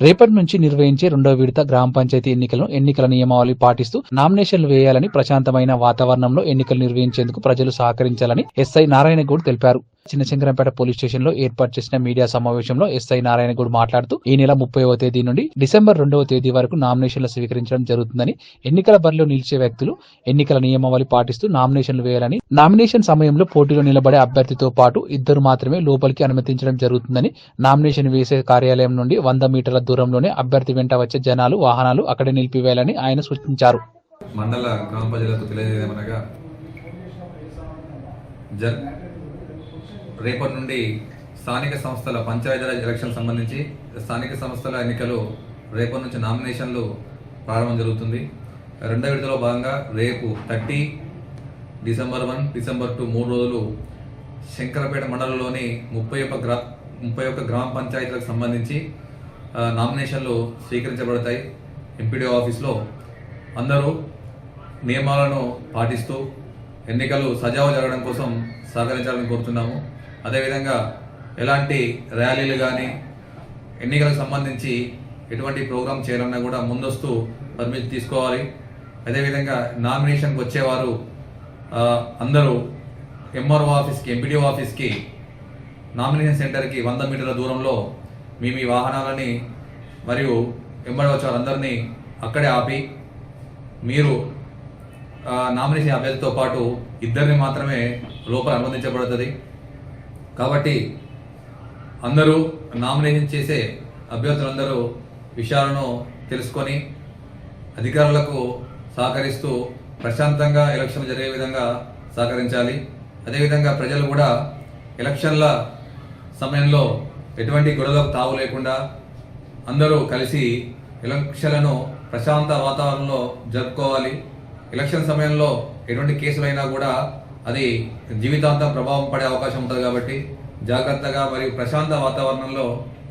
రేపటి నుంచి నిర్వహించే రెండో విడత గ్రామ పంచాయతీ ఎన్నికలను ఎన్నికల నియమావళి పాటిస్తూ నామినేషన్లు వేయాలని ప్రశాంతమైన వాతావరణంలో ఎన్నికలు నిర్వహించేందుకు ప్రజలు సహకరించాలని ఎస్ఐ నారాయణగౌడ్ తెలిపారు. చిన్నశంకరంపేట పోలీస్ స్టేషన్లో ఏర్పాటు చేసిన మీడియా సమావేశంలో ఎస్ఐ నారాయణ గౌడ్ మాట్లాడుతూ ఈ నెల ముప్పైవ తేదీ నుండి డిసెంబర్ రెండవ తేదీ వరకు నామినేషన్లు స్వీకరించడం జరుగుతుందని ఎన్నికల బరిలో నిలిచే వ్యక్తులు ఎన్నికల నియమావళి పాటిస్తూ నామినేషన్లు వేయాలని నామినేషన్ సమయంలో పోటీలో నిలబడే అభ్యర్థితో పాటు ఇద్దరు మాత్రమే లోపలికి అనుమతించడం జరుగుతుందని నామినేషన్ వేసే కార్యాలయం నుండి వంద మీటర్ల దూరంలోనే అభ్యర్థి వెంట వచ్చే జనాలు వాహనాలు అక్కడే నిలిపివేయాలని ఆయన సూచించారు. మండల గ్రామ ప్రజలకు తెలియజేయమనగా జన్ రేపటి నుండి స్థానిక సంస్థల పంచాయతీరాజ్ ఎలక్షన్ సంబంధించి స్థానిక సంస్థల ఎన్నికలు రేపటి నుంచి నామినేషన్లు ప్రారంభం జరుగుతుంది. రెండో విడతలో భాగంగా రేపు thirty December one December two మూడు రోజులు శంకరపేట మండలంలోని ముప్పై ఒక్క గ్రా ముప్పై ఒక్క గ్రామ పంచాయతీలకు సంబంధించి నామినేషన్లు స్వీకరించబడతాయి. ఎంపీడీ ఆఫీస్లో అందరూ నియమాలను పాటిస్తూ ఎన్నికలు సజావు జరగడం కోసం సహకరించాలని కోరుతున్నాము. అదేవిధంగా ఎలాంటి ర్యాలీలు కానీ ఎన్నికలకు సంబంధించి ఎటువంటి ప్రోగ్రామ్ చేయాలన్నా కూడా ముందస్తు పర్మిషన్ తీసుకోవాలి. అదేవిధంగా నామినేషన్కి వచ్చేవారు అందరూ ఎంఆర్ఓ ఆఫీస్కి ఎంపీడీఓ ఆఫీస్కి నామినేషన్ సెంటర్కి వంద మీటర్ల దూరంలో మీ మీ వాహనాలని మరియు ఎంబడి వచ్చే వారందరినీ అక్కడే ఆపి మీరు నామినేషన్ అభ్యర్థితో పాటు ఇద్దరిని మాత్రమే లోపల అనుమతించబడుతుంది. కాబట్టి అందరూ నామినేషన్ చేసే అభ్యర్థులందరూ విషయాలను తెలుసుకొని అధికారులకు సహకరిస్తూ ప్రశాంతంగా ఎలక్షన్ జరిగే విధంగా సహకరించాలి. అదేవిధంగా ప్రజలు కూడా ఎలక్షన్ల సమయంలో ఎటువంటి గొడవలకు తావు లేకుండా అందరూ కలిసి ఎలక్షన్లను ప్రశాంత వాతావరణంలో జరుపుకోవాలి. ఎలక్షన్ సమయంలో ఎటువంటి కేసులైనా కూడా అది జీవితాంతం ప్రభావం పడే అవకాశం ఉంటుంది కాబట్టి జాగ్రత్తగా మరియు ప్రశాంత వాతావరణంలో